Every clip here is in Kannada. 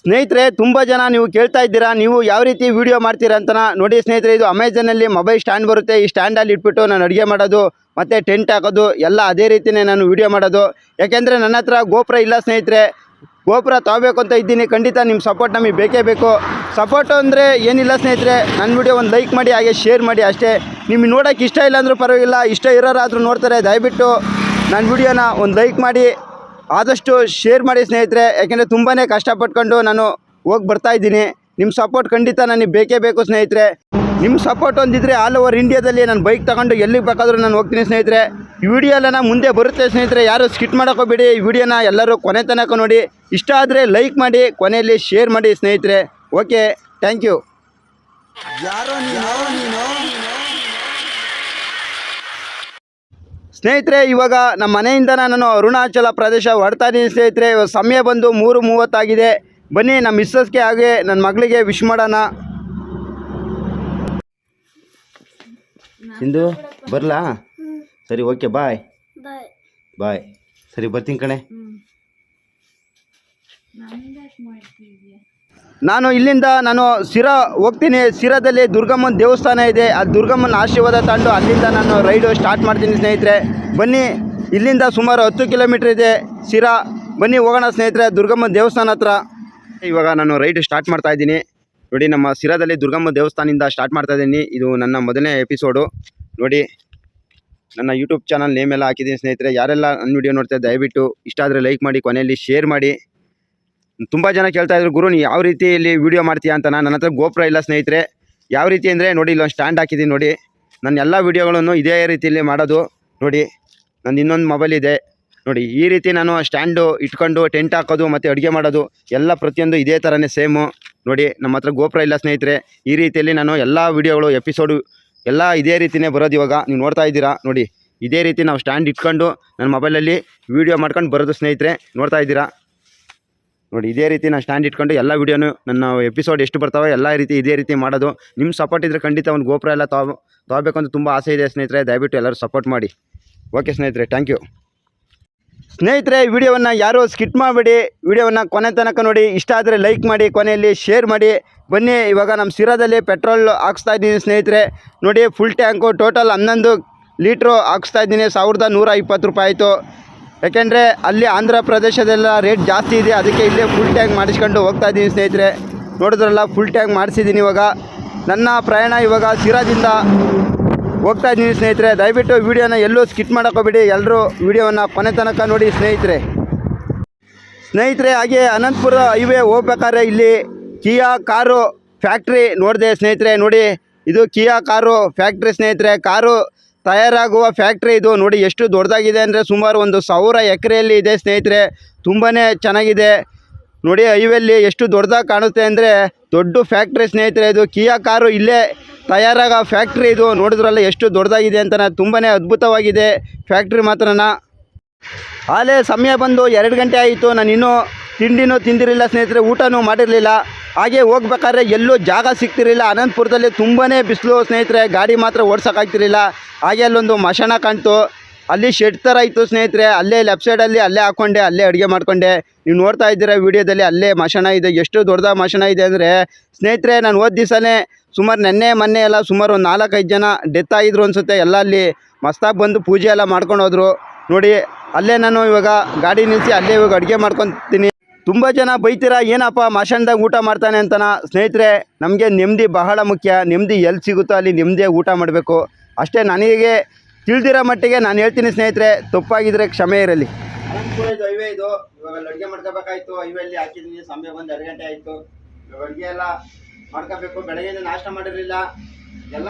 ಸ್ನೇಹಿತರೆ, ತುಂಬ ಜನ ನೀವು ಕೇಳ್ತಾ ಇದ್ದೀರಾ, ನೀವು ಯಾವ ರೀತಿ ವಿಡಿಯೋ ಮಾಡ್ತೀರಾ ಅಂತ ನೋಡಿ ಸ್ನೇಹಿತರೆ, ಇದು ಅಮೆಝಾನಲ್ಲಿ ಮೊಬೈಲ್ ಸ್ಟ್ಯಾಂಡ್ ಬರುತ್ತೆ. ಈ ಸ್ಟ್ಯಾಂಡಲ್ಲಿ ಇಟ್ಬಿಟ್ಟು ನಾನು ಅಡುಗೆ ಮಾಡೋದು, ಮತ್ತು ಟೆಂಟ್ ಹಾಕೋದು, ಎಲ್ಲ ಅದೇ ರೀತಿಯೇ ನಾನು ವಿಡಿಯೋ ಮಾಡೋದು. ಯಾಕೆಂದರೆ ನನ್ನ ಹತ್ರ ಗೋಪುರ ಇಲ್ಲ ಸ್ನೇಹಿತರೆ. ಗೋಪುರ ತಗೋಬೇಕು ಅಂತ ಇದ್ದೀನಿ. ಖಂಡಿತ ನಿಮ್ಮ ಸಪೋರ್ಟ್ ನಮಗೆ ಬೇಕೇ ಬೇಕು. ಸಪೋರ್ಟ್ ಅಂದರೆ ಏನಿಲ್ಲ ಸ್ನೇಹಿತರೆ. ನನ್ನ ವಿಡಿಯೋ ಒಂದು ಲೈಕ್ ಮಾಡಿ, ಹಾಗೆ ಶೇರ್ ಮಾಡಿ ಅಷ್ಟೇ. ನಿಮಗೆ ನೋಡೋಕೆ ಇಷ್ಟ ಇಲ್ಲ ಅಂದರೂ ಪರವಾಗಿಲ್ಲ. ಇಷ್ಟ ಇರೋರಾದರೂ ನೋಡ್ತಾರೆ. ದಯವಿಟ್ಟು ನನ್ನ ವಿಡಿಯೋನ ಒಂದು ಲೈಕ್ ಮಾಡಿ. ಆದಷ್ಟು ಶೇರ್ ಮಾಡಿ ಸ್ನೇಹಿತರೆ, ಯಾಕೆಂದರೆ ತುಂಬಾ ಕಷ್ಟಪಟ್ಕೊಂಡು ನಾನು ಹೋಗಿ ಬರ್ತಾ ಇದ್ದೀನಿ. ನಿಮ್ಮ ಸಪೋರ್ಟ್ ಖಂಡಿತ ನನಗೆ ಬೇಕೇ ಬೇಕು ಸ್ನೇಹಿತರೆ. ನಿಮ್ಮ ಸಪೋರ್ಟ್ ಒಂದಿದ್ರೆ ಆಲ್ ಓವರ್ ಇಂಡಿಯಾದಲ್ಲಿ ನಾನು ಬೈಕ್ ತಗೊಂಡು ಎಲ್ಲಿಗೆ ಬೇಕಾದರೂ ನಾನು ಹೋಗ್ತೀನಿ ಸ್ನೇಹಿತರೆ. ಈ ಮುಂದೆ ಬರುತ್ತೆ ಸ್ನೇಹಿತರೆ. ಯಾರು ಸ್ಕಿಟ್ ಮಾಡೋಕೋಬೇಡಿ ಈ ವಿಡಿಯೋನ ಎಲ್ಲರೂ ಕೊನೆ ತನಕ ನೋಡಿ. ಇಷ್ಟ ಆದರೆ ಲೈಕ್ ಮಾಡಿ, ಕೊನೆಯಲ್ಲಿ ಶೇರ್ ಮಾಡಿ ಸ್ನೇಹಿತರೆ. ಓಕೆ ಥ್ಯಾಂಕ್ ಯು ಯಾರೋ ನೀನು. ಸ್ನೇಹಿತರೆ ಇವಾಗ ನಮ್ಮ ಮನೆಯಿಂದ ನಾನು ಅರುಣಾಚಲ ಪ್ರದೇಶ ಹೊಡ್ತಾಯಿದ್ದೀನಿ ಇದ್ದೀನಿ ಸ್ನೇಹಿತರೆ. ಇವಾಗ ಸಮಯ ಬಂದು ಮೂರು ಮೂವತ್ತಾಗಿದೆ. ಬನ್ನಿ ನಮ್ಮ ಮಿಸ್ಸಸ್ಗೆ ಹಾಗೆ ನನ್ನ ಮಗಳಿಗೆ ವಿಶ್ ಮಾಡೋಣ. ಸಿಂಧು ಬರಲಾ? ಸರಿ ಓಕೆ ಬಾಯ್ ಬಾಯ್ ಬಾಯ್ ಸರಿ ಬರ್ತೀನಿ ಕಣೆ. ನಾನು ಇಲ್ಲಿಂದ ನಾನು ಸಿರ ಹೋಗ್ತೀನಿ. ಸಿರಾದಲ್ಲಿ ದುರ್ಗಮ್ಮನ ದೇವಸ್ಥಾನ ಇದೆ. ಆ ದುರ್ಗಮ್ಮನ ಆಶೀರ್ವಾದ ತಗೊಂಡು ಅಲ್ಲಿಂದ ನಾನು ರೈಡು ಸ್ಟಾರ್ಟ್ ಮಾಡ್ತೀನಿ ಸ್ನೇಹಿತರೆ. ಬನ್ನಿ, ಇಲ್ಲಿಂದ ಸುಮಾರು ಹತ್ತು ಕಿಲೋಮೀಟ್ರ್ ಇದೆ ಸಿರಾ ಬನ್ನಿ ಹೋಗೋಣ ಸ್ನೇಹಿತರೆ, ದುರ್ಗಮ್ಮನ ದೇವಸ್ಥಾನ ಹತ್ರ. ಇವಾಗ ನಾನು ರೈಡ್ ಸ್ಟಾರ್ಟ್ ಮಾಡ್ತಾ ಇದ್ದೀನಿ. ನೋಡಿ, ನಮ್ಮ ಸಿರದಲ್ಲಿ ದುರ್ಗಮ್ಮ ದೇವಸ್ಥಾನದಿಂದ ಸ್ಟಾರ್ಟ್ ಮಾಡ್ತಾ ಇದ್ದೀನಿ. ಇದು ನನ್ನ ಮೊದಲನೇ ಎಪಿಸೋಡು. ನೋಡಿ, ನನ್ನ ಯೂಟ್ಯೂಬ್ ಚಾನಲ್ ನೇಮ್ ಎಲ್ಲ ಹಾಕಿದ್ದೀನಿ ಸ್ನೇಹಿತರೆ. ಯಾರೆಲ್ಲ ನನ್ನ ವಿಡಿಯೋ ನೋಡ್ತಾರೆ ದಯವಿಟ್ಟು ಇಷ್ಟ ಆದರೆ ಲೈಕ್ ಮಾಡಿ, ಕೊನೆಯಲ್ಲಿ ಶೇರ್ ಮಾಡಿ. ತುಂಬ ಜನ ಕೇಳ್ತಾ ಇದ್ರು, ಗುರು ನೀವು ಯಾವ ರೀತಿಯಲ್ಲಿ ವಿಡಿಯೋ ಮಾಡ್ತೀಯಾ ಅಂತ? ನನ್ನ ಹತ್ರ ಗೋಪುರ ಇಲ್ಲ, ಸ್ನೇಹಿತರೆ. ಯಾವ ರೀತಿ ಅಂದರೆ ನೋಡಿ ಇಲ್ಲೊಂದು ಸ್ಟ್ಯಾಂಡ್ ಹಾಕಿದ್ದೀನಿ, ನೋಡಿ. ನನ್ನ ಎಲ್ಲ ವೀಡಿಯೋಗಳನ್ನು ಇದೇ ರೀತಿಯಲ್ಲಿ ಮಾಡೋದು, ನೋಡಿ. ನಂದು ಇನ್ನೊಂದು ಮೊಬೈಲ್ ಇದೆ, ನೋಡಿ. ಈ ರೀತಿ ನಾನು ಸ್ಟ್ಯಾಂಡು ಇಟ್ಕೊಂಡು ಟೆಂಟ್ ಹಾಕೋದು ಮತ್ತು ಅಡುಗೆ ಮಾಡೋದು, ಎಲ್ಲ ಪ್ರತಿಯೊಂದು ಇದೇ ಥರನೇ ಸೇಮು ನೋಡಿ. ನಮ್ಮ ಹತ್ರ ಗೋಪುರ ಇಲ್ಲ, ಸ್ನೇಹಿತರೆ. ಈ ರೀತಿಯಲ್ಲಿ ನಾನು ಎಲ್ಲ ವೀಡಿಯೋಗಳು ಎಪಿಸೋಡು ಎಲ್ಲ ಇದೇ ರೀತಿಯೇ ಬರೋದು ಇವಾಗ. ನೀವು ನೋಡ್ತಾ ಇದ್ದೀರಾ? ನೋಡಿ. ಇದೇ ರೀತಿ ನಾವು ಸ್ಟ್ಯಾಂಡ್ ಇಟ್ಕೊಂಡು ನನ್ನ ಮೊಬೈಲಲ್ಲಿ ವೀಡಿಯೋ ಮಾಡ್ಕೊಂಡು ಬರೋದು, ಸ್ನೇಹಿತರೆ. ನೋಡ್ತಾ ಇದ್ದೀರಾ? ನೋಡಿ, ಇದೇ ರೀತಿ ನಾನು ಸ್ಟ್ಯಾಂಡ್ ಇಟ್ಕೊಂಡು ಎಲ್ಲ ವೀಡಿಯೋನು ನನ್ನ ಎಪಿಸೋಡ್ ಎಷ್ಟು ಬರ್ತಾವೆ ಎಲ್ಲ ರೀತಿ ಇದೇ ರೀತಿ ಮಾಡೋದು. ನಿಮ್ಮ ಸಪೋರ್ಟ್ ಇದ್ದರೆ ಖಂಡಿತ ಒಂದು ಗೋಪುರ ಎಲ್ಲ ತಗೋ ತಗೋಬೇಕು ತುಂಬ ಆಸೆ ಇದೆ ಸ್ನೇಹಿತರೆ. ದಯವಿಟ್ಟು ಎಲ್ಲರೂ ಸಪೋರ್ಟ್ ಮಾಡಿ. ಓಕೆ ಸ್ನೇಹಿತರೆ ಥ್ಯಾಂಕ್ ಯು ಸ್ನೇಹಿತರೆ ವಿಡಿಯೋವನ್ನು ಯಾರೂ ಸ್ಕಿಟ್ ಮಾಡಬೇಡಿ. ವೀಡಿಯೋವನ್ನು ಕೊನೆ ತನಕ ನೋಡಿ. ಇಷ್ಟ ಆದರೆ ಲೈಕ್ ಮಾಡಿ, ಕೊನೆಯಲ್ಲಿ ಶೇರ್ ಮಾಡಿ. ಬನ್ನಿ, ಇವಾಗ ನಮ್ಮ ಸಿರಾದಲ್ಲಿ ಪೆಟ್ರೋಲ್ ಹಾಕ್ಸ್ತಾ ಇದ್ದೀನಿ ಸ್ನೇಹಿತರೆ. ನೋಡಿ ಫುಲ್ ಟ್ಯಾಂಕು ಟೋಟಲ್ ಹನ್ನೊಂದು ಲೀಟ್ರು ಹಾಕ್ಸ್ತಾ ಇದ್ದೀನಿ. ಸಾವಿರದ ನೂರ ಇಪ್ಪತ್ತು ರೂಪಾಯಿ ಆಯಿತು. ಯಾಕೆಂದರೆ ಅಲ್ಲಿ ಆಂಧ್ರ ಪ್ರದೇಶದೆಲ್ಲ ರೇಟ್ ಜಾಸ್ತಿ ಇದೆ. ಅದಕ್ಕೆ ಇಲ್ಲೇ ಫುಲ್ ಟ್ಯಾಂಕ್ ಮಾಡಿಸ್ಕೊಂಡು ಹೋಗ್ತಾ ಇದ್ದೀನಿ ಸ್ನೇಹಿತರೆ. ನೋಡಿದ್ರಲ್ಲ ಫುಲ್ ಟ್ಯಾಂಕ್ ಮಾಡಿಸಿದ್ದೀನಿ ಇವಾಗ. ನನ್ನ ಪ್ರಯಾಣ ಇವಾಗ ಸಿರಾದಿಂದ ಹೋಗ್ತಾ ಇದ್ದೀನಿ ಸ್ನೇಹಿತರೆ. ದಯವಿಟ್ಟು ವೀಡಿಯೋನ ಎಲ್ಲೂ ಸ್ಕಿಟ್ ಮಾಡೋಕೋಬೇಡಿ ಎಲ್ಲರೂ ವೀಡಿಯೋವನ್ನು ಕೊನೆ ತನಕ ನೋಡಿ ಸ್ನೇಹಿತರೆ. ಸ್ನೇಹಿತರೆ, ಹಾಗೆ ಅನಂತಪುರ ಹೈವೇ ಹೋಗ್ಬೇಕಾದ್ರೆ ಇಲ್ಲಿ ಕಿಯಾ ಕಾರು ಫ್ಯಾಕ್ಟ್ರಿ ನೋಡಿದೆ ಸ್ನೇಹಿತರೆ. ನೋಡಿ, ಇದು ಕಿಯಾ ಕಾರು ಫ್ಯಾಕ್ಟ್ರಿ ಸ್ನೇಹಿತರೆ. ಕಾರು ತಯಾರಾಗುವ ಫ್ಯಾಕ್ಟ್ರಿ ಇದು. ನೋಡಿ ಎಷ್ಟು ದೊಡ್ಡದಾಗಿದೆ ಅಂದರೆ ಸುಮಾರು ಒಂದು ಸಾವಿರ ಎಕರೆಯಲ್ಲಿ ಇದೆ ಸ್ನೇಹಿತರೆ. ತುಂಬಾ ಚೆನ್ನಾಗಿದೆ. ನೋಡಿ ಹೈವೇಲಿ ಎಷ್ಟು ದೊಡ್ಡದಾಗಿ ಕಾಣುತ್ತೆ ಅಂದರೆ ದೊಡ್ಡ ಫ್ಯಾಕ್ಟ್ರಿ ಸ್ನೇಹಿತರೆ ಇದು. ಕಿಯಾ ಕಾರು ಇಲ್ಲೇ ತಯಾರಾಗೋ ಫ್ಯಾಕ್ಟ್ರಿ ಇದು. ನೋಡಿದ್ರಲ್ಲ ಎಷ್ಟು ದೊಡ್ಡದಾಗಿದೆ ಅಂತ ತುಂಬಾ ಅದ್ಭುತವಾಗಿದೆ. ಫ್ಯಾಕ್ಟ್ರಿ ಮಾತ್ರನ. ಆಲೇ ಸಮಯ ಬಂದು ಎರಡು ಗಂಟೆ ಆಯಿತು. ನಾನು ಇನ್ನೂ ತಿಂಡಿನೂ ತಿಂದಿರಲಿಲ್ಲ ಸ್ನೇಹಿತರೆ, ಊಟನೂ ಮಾಡಿರಲಿಲ್ಲ. ಹಾಗೆ ಹೋಗ್ಬೇಕಾದ್ರೆ ಎಲ್ಲೂ ಜಾಗ ಸಿಗ್ತಿರಲಿಲ್ಲ. ಅನಂತಪುರದಲ್ಲಿ ತುಂಬಾ ಬಿಸಿಲು ಸ್ನೇಹಿತರೆ, ಗಾಡಿ ಮಾತ್ರ ಓಡ್ಸೋಕ್ಕಾಗ್ತಿರಲಿಲ್ಲ ಹಾಗೆ ಅಲ್ಲೊಂದು ಮಶಾನ ಕಾಣ್ತು ಅಲ್ಲಿ ಶೆಡ್ ಥರ ಇತ್ತು ಸ್ನೇಹಿತರೆ, ಅಲ್ಲೇ ಲೆಫ್ಟ್ ಸೈಡಲ್ಲಿ ಅಲ್ಲೇ ಹಾಕ್ಕೊಂಡೆ ಅಲ್ಲೇ ಅಡುಗೆ ಮಾಡ್ಕೊಂಡೆ. ನೀವು ನೋಡ್ತಾ ಇದ್ದೀರಾ ವಿಡಿಯೋದಲ್ಲಿ ಅಲ್ಲೇ ಮಶಾನ ಇದೆ. ಎಷ್ಟು ದೊಡ್ಡದ ಮಶಾನ ಇದೆ ಅಂದರೆ, ಸ್ನೇಹಿತರೆ, ನಾನು ಹೋದ ದಿವಸನೇ ಸುಮಾರು ನೆನ್ನೆ, ಮೊನ್ನೆ ಎಲ್ಲ ಸುಮಾರು ಒಂದು ನಾಲ್ಕೈದು ಜನ ಡೆತ್ ಆಗಿದ್ರು ಅನಿಸುತ್ತೆ. ಎಲ್ಲ ಅಲ್ಲಿ ಮಸ್ತಾಗಿ ಬಂದು ಪೂಜೆ ಎಲ್ಲ ಮಾಡ್ಕೊಂಡು ಹೋದರು. ನೋಡಿ, ಅಲ್ಲೇ ನಾನು ಇವಾಗ ಗಾಡಿ ನಿಲ್ಲಿಸಿ ಅಲ್ಲೇ ಇವಾಗ ಅಡುಗೆ ಮಾಡ್ಕೊತೀನಿ. ತುಂಬ ಜನ ಬೈತೀರಾ, ಏನಪ್ಪ ಮಶಾನ್ದಾಗ ಊಟ ಮಾಡ್ತಾನೆ ಅಂತನ? ಸ್ನೇಹಿತರೆ, ನಮಗೆ ನೆಮ್ಮದಿ ಬಹಳ ಮುಖ್ಯ. ನೆಮ್ಮದಿ ಎಲ್ಲಿ ಸಿಗುತ್ತೋ ಅಲ್ಲಿ ನೆಮ್ಮದಿಯಾಗಿ ಊಟ ಮಾಡಬೇಕು. ಅಷ್ಟೇ ನನಗೆ ತಿಳಿದಿರೋ ಮಟ್ಟಿಗೆ ನಾನು ಹೇಳ್ತೀನಿ ಸ್ನೇಹಿತರೆ, ತಪ್ಪಾಗಿದ್ರೆ ಕ್ಷಮೆ ಇರಲಿ. ಅಡುಗೆ ಮಾಡ್ಕೋಬೇಕಾಯ್ತು. ಆಯಿತು. ಇವಾಗ ಮಾಡ್ಕೋಬೇಕು. ನಾಷ್ಟ ಮಾಡಿರಲಿಲ್ಲ. ಎಲ್ಲ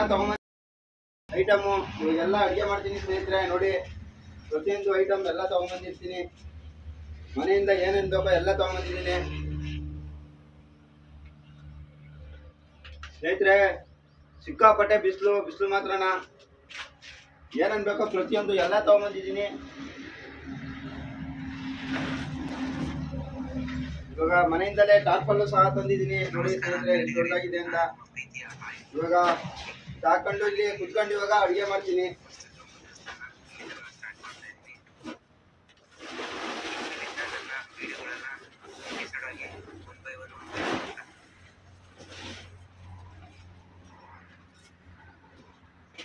ಐಟಮು, ಇವಾಗೆಲ್ಲ ಅಡುಗೆ ಮಾಡ್ತೀನಿ ಸ್ನೇಹಿತರೆ, ನೋಡಿ. ಪ್ರತಿಯೊಂದು ಐಟಮ್ ಎಲ್ಲ ತೊಗೊಂಬಂದಿರ್ತೀನಿ. ಮನೆಯಿಂದ ಏನೇನು ಬೇಕೋ ಎಲ್ಲ ತಗೊಂಡಿದ್ದೀನಿ ಸ್ನೇಹಿತರೆ, ಸಿಕ್ಕಾಪಟ್ಟೆ ಬಿಸಿಲು ಬಿಸಿಲು ಮಾತ್ರನ. ಏನೇನು ಬೇಕೋ ಪ್ರತಿಯೊಂದು ಎಲ್ಲ ತಗೊಂಬಂದಿದ್ದೀನಿ. ಇವಾಗ ಮನೆಯಿಂದಲೇ ಟಾರ್ಪಲ್ಲು ಸಹ ತಂದಿದ್ದೀನಿ. ನೋಡಿ ಸ್ನೇಹಿತರೆ ದೊಡ್ಡದಾಗಿದೆ ಅಂತ. ಇವಾಗ ಹಾಕೊಂಡು ಇಲ್ಲಿ ಕುತ್ಕೊಂಡು ಇವಾಗ ಅಡುಗೆ ಮಾಡ್ತೀನಿ.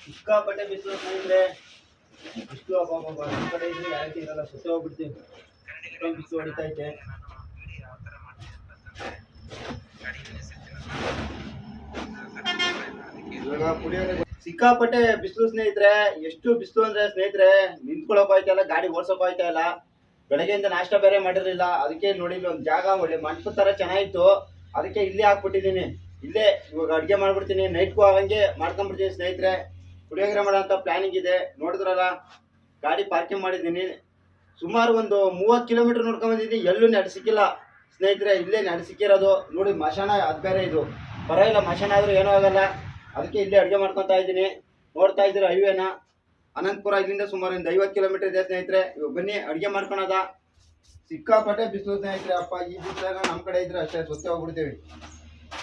ಸಿಕ್ಕಾಪಟ್ಟೆ ಬಿಸಿಲು ಅಂದ್ರೆ ಬಿಸಿಲು ಅಬ್ಬಾಬ ನಮ್ಮ ಕಡೆ ಇದ್ರೆ ಯಾಕೆ ಇರಲ್ಲ ಸುತ್ತ ಹೋಗ್ಬಿಡ್ತೀವಿ ಬಿಸಿಲು ಹೊಡಿತಾ ಐತೆ. ಸಿಕ್ಕಾಪಟ್ಟೆ ಬಿಸಿಲು ಸ್ನೇಹಿತರೆ, ಎಷ್ಟು ಬಿಸಿಲು ಅಂದ್ರೆ ಸ್ನೇಹಿತರೆ ನಿಂತ್ಕೊಳಕ್ ಆಯ್ತಾ ಇಲ್ಲ, ಗಾಡಿ ಓಡ್ಸೋಕ್ ಆಯ್ತಾ ಇಲ್ಲ. ಬೆಳಗ್ಗೆಯಿಂದ ನಾಷ್ಟ ಬೇರೆ ಮಾಡಿರಲಿಲ್ಲ. ಅದಕ್ಕೆ ನೋಡಿ ಒಂದು ಜಾಗ ಒಳ್ಳೆ ಮಂಟಪ ತರ ಚೆನ್ನಾಗಿತ್ತು. ಅದಕ್ಕೆ ಇಲ್ಲೇ ಹಾಕ್ಬಿಟ್ಟಿದ್ದೀನಿ. ಇಲ್ಲೇ ಇವಾಗ ಅಡುಗೆ ಮಾಡ್ಬಿಡ್ತೀನಿ. ನೈಟ್ಗೂ ಆಗಂಗೆ ಮಾಡ್ಕೊಂಡ್ಬಿಡ್ತೀನಿ ಸ್ನೇಹಿತರೆ. ಪುಳಿಯೋಗರೆ ಮಾಡೋ ಅಂತ ಪ್ಲಾನಿಂಗ್ ಇದೆ. ನೋಡಿದ್ರಲ್ಲ, ಗಾಡಿ ಪಾರ್ಕಿಂಗ್ ಮಾಡಿದ್ದೀನಿ. ಸುಮಾರು ಒಂದು ಮೂವತ್ತು ಕಿಲೋಮೀಟರ್ ನೋಡ್ಕೊಂಡ್ ಬಂದಿದ್ದೀನಿ. ಎಲ್ಲೂ ನಡೆಸಿಕ್ಕಿಲ್ಲ ಸ್ನೇಹಿತರೆ, ಇಲ್ಲೇ ನಡೆಸಿಕ್ಕಿರೋದು ನೋಡಿ, ಮಶಾನ ಅದು ಬೇರೆ ಇದು. ಪರವಾಗಿಲ್ಲ, ಮಶಾನ ಆದರೂ ಏನೂ ಆಗಲ್ಲ. ಅದಕ್ಕೆ ಇಲ್ಲೇ ಅಡುಗೆ ಮಾಡ್ಕೊತಾ ಇದ್ದೀನಿ. ನೋಡ್ತಾ ಇದ್ದೀರ ಹೈವೇನ? ಅನಂತಪುರ ಇಲ್ಲಿಂದ ಸುಮಾರು ಒಂದು ಐವತ್ತು ಕಿಲೋಮೀಟರ್ ಇದೆ ಸ್ನೇಹಿತರೆ. ಇವಾಗ ಬನ್ನಿ, ಅಡುಗೆ ಮಾಡ್ಕೊಳದ. ಸಿಕ್ಕಾಪಟ್ಟೆ ಬಿಸಿಲು ಸ್ನೇಹಿತರೆ. ಅಪ್ಪ, ಈ ಬಿಸಿಲಾಗ ನಮ್ಮ ಕಡೆ ಇದ್ರೆ ಅಷ್ಟೇ ಸುತ್ತೆ ಹೋಗ್ಬಿಡ್ತೀವಿ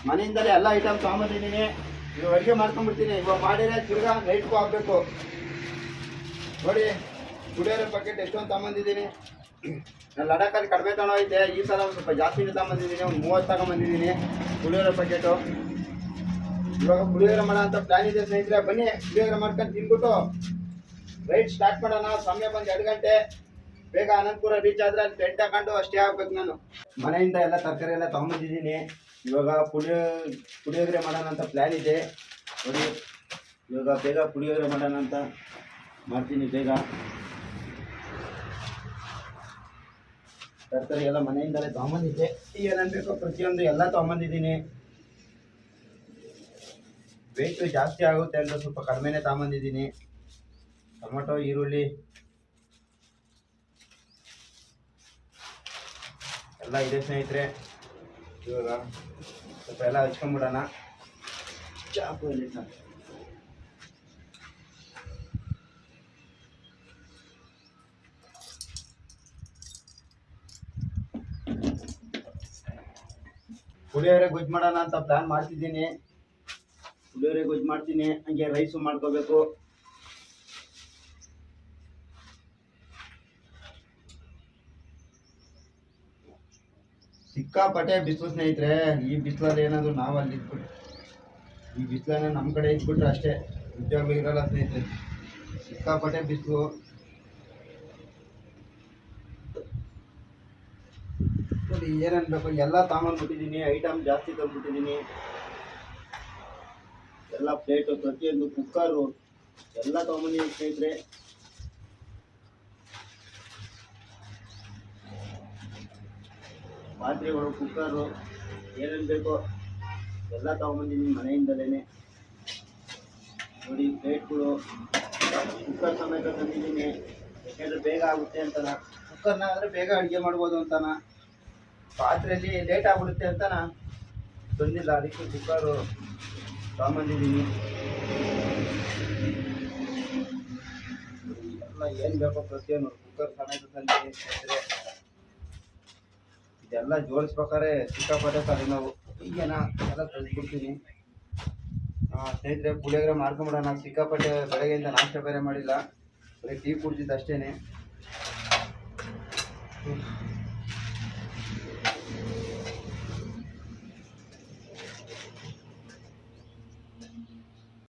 ಮನೆಯಿಂದಲೇ ಎಲ್ಲ ಐಟಮ್ ತೊಗೊಂಬಂದಿದ್ದೀನಿ ಇವಾಗ ಅಡುಗೆ ಮಾಡ್ಕೊಂಡ್ಬಿಡ್ತೀನಿ. ಇವಾಗ ಮಾಡಿದ್ರೆ ತಿರ್ಗಾ ನೈಟ್ಗೂ ಆಗಬೇಕು. ನೋಡಿ ಕುಡಿಯೋರ ಪ್ಯಾಕೆಟ್ ಎಷ್ಟೊಂದು ತಗೊಂಬಂದಿದ್ದೀನಿ. ನಾನು ಲಡಾಖಲ್ಲಿ ಕಡಿಮೆ ತಗೊಂಡೋಗೈತೆ ಈ ಸಲ ಸ್ವಲ್ಪ ಜಾಸ್ತಿನೇ ತಗೊಂಬಂದಿದ್ದೀನಿ. ಒಂದು ಮೂವತ್ತು ತಗೊಂಬಂದಿದ್ದೀನಿ ಪುಳಿಯೋರ ಪ್ಯಾಕೆಟು ಇವಾಗ ಪುಳಿಯೋರ ಅಂತ ಪ್ಲ್ಯಾನ್ ಇದೆ ಸ್ನೇಹಿತರೆ. ಬನ್ನಿ ಪುಳಿಯೋಗರೆ ಮಾಡ್ಕೊಂಡು ತಿನ್ಬಿಟ್ಟು ರೈಡ್ ಸ್ಟಾರ್ಟ್ ಮಾಡೋಣ. ಸಮಯ ಬಂದು ಎರಡು ಗಂಟೆ. ಬೇಗ ಅನಂತಪುರ ರೀಚ್ ಆದ್ರೆ ಅಲ್ಲಿ ಟೆಂಟ್ ಹಾಕೊಂಡು ಅಷ್ಟೇ ಆಗ್ಬೇಕು ನಾನು. ಮನೆಯಿಂದ ಎಲ್ಲ ತರಕಾರಿ ಎಲ್ಲ ತಗೊಂಬಂದಿದ್ದೀನಿ ಇವಾಗ ಪುಳಿಯೋ ಪುಳಿಯೋಗರೆ ಮಾಡೋಣ ಅಂತ ಪ್ಲ್ಯಾನ್ ಇದೆ. ನೋಡಿ, ಇವಾಗ ಬೇಗ ಪುಳಿಯೋಗರೆ ಮಾಡೋಣ ಅಂತ ಮಾಡ್ತೀನಿ ಬೇಗ. ತರಕಾರಿ ಎಲ್ಲ ಮನೆಯಿಂದಲೇ ತಗೊಂಬಂದಿದ್ದೆ ಏನೇನು ಬೇಕೋ ಪ್ರತಿಯೊಂದು ಎಲ್ಲ ತಗೊಂಬಂದಿದ್ದೀನಿ ವೆಯ್ಟು ಜಾಸ್ತಿ ಆಗುತ್ತೆ ಅಂತ ಸ್ವಲ್ಪ ಕಡಿಮೆನೆ ತಗೊಂಬಂದಿದ್ದೀನಿ ಟೊಮೊಟೊ, ಈರುಳ್ಳಿ, ಎಲ್ಲ ಇದೆ ಸ್ನೇಹಿತರೆ. ಇವಾಗ ಸ್ವಲ್ಪ ಎಲ್ಲ ಹಚ್ಕೊಂಡ್ಬಿಡೋಣ ಚಾಕು ಇಲ್ಲಿ ಪುಳಿಯೋರೆ ಗುಜ್ ಗೊಜ್ಜು ಮಾಡೋಣ ಅಂತ ಪ್ಲಾನ್ ಮಾಡ್ತಿದ್ದೀನಿ. ಪುಳಿಯೋರೆ ಗೊಜ್ಜು ಮಾಡ್ತೀನಿ. ಹಂಗೆ ರೈಸು ಮಾಡ್ಕೋಬೇಕು. ಸಿಕ್ಕಾಪಟ್ಟೆ ಬಿಸಿಲು ಸ್ನೇಹಿತರೆ, ಈ ಬಿಸಿಲಲ್ಲಿ ಏನಾದರೂ ನಾವು ಅಲ್ಲಿ ಇದ್ಬಿಟ್ಟು ಈ ಬಿಸಿಲನ್ನ ನಮ್ಮ ಕಡೆ ಇದ್ಬಿಟ್ರೆ ಅಷ್ಟೇ, ಉದ್ಯೋಗ ಇರಲ್ಲ ಸ್ನೇಹಿತರೆ. ಸಿಕ್ಕಾಪಟ್ಟೆ ಬಿಸಿಲು. ನೋಡಿ, ಏನನ್ಬೇಕು? ಎಲ್ಲ ತಗೊಂಡ್ಬಿಟ್ಟಿದ್ದೀನಿ ಐಟಮ್ ಜಾಸ್ತಿ ತಂದ್ಬಿಟ್ಟಿದ್ದೀನಿ. ಎಲ್ಲ ಪ್ಲೇಟು ಪ್ರತಿಯೊಂದು ಕುಕ್ಕರು ಎಲ್ಲ ತಗೊಂಬಂದಿದ್ದೀನಿ ಸ್ನೇಹಿತರೆ. ಪಾತ್ರೆಗಳು ಕುಕ್ಕರು ಏನೇನು ಬೇಕೋ ಎಲ್ಲ ತಗೊಂಬಂದಿದ್ದೀನಿ ಮನೆಯಿಂದಲೇ ನೋಡಿ ಪ್ಲೇಟ್ಗಳು ಕುಕ್ಕರ್ ಸಮೇತ ತಂದಿದ್ದೀನಿ. ಯಾಕೆಂದರೆ ಬೇಗ ಆಗುತ್ತೆ ಅಂತನ ಕುಕ್ಕರ್ನ ಆದರೆ ಬೇಗ ಅಡುಗೆ ಮಾಡ್ಬೋದು ಅಂತನ ಪಾತ್ರೆಯಲ್ಲಿ ಲೇಟ್ ಆಗ್ಬಿಡುತ್ತೆ ಅಂತನ ತಂದಿಲ್ಲ ಅದಕ್ಕೆ ಕುಕ್ಕರು ತಗೊಂಬಂದಿದ್ದೀನಿ. ಎಲ್ಲ ಏನು ಬೇಕೋ ಪ್ರತಿಯೊಂದು ಕುಕ್ಕರ್ ಸಮೇತ ತಂದಿದ್ದೀನಿ. ಸ್ನೇಹಿತರೆ ಇದೆಲ್ಲ ಜೋಡಿಸ್ಬೇಕಾದ್ರೆ ಸಿಕ್ಕಾಪಟ್ಟೆ ಸರಿ ನಾವು. ಈಗೇನ ಎಲ್ಲ ಹಾಂ ಸ್ನೇಹಿತರೆ, ಪುಳಿಯೋಗರೆ ಮಾಡ್ಕೊಂಬಿಡೋಣ. ಸಿಕ್ಕಾಪಟ್ಟೆ ಬೆಳಗ್ಗೆಯಿಂದ ನಾಷ್ಟ ಬೇರೆ ಮಾಡಿಲ್ಲ. ಬರೀ ಟೀ ಕುಡ್ದಿದ್ದು ಅಷ್ಟೇ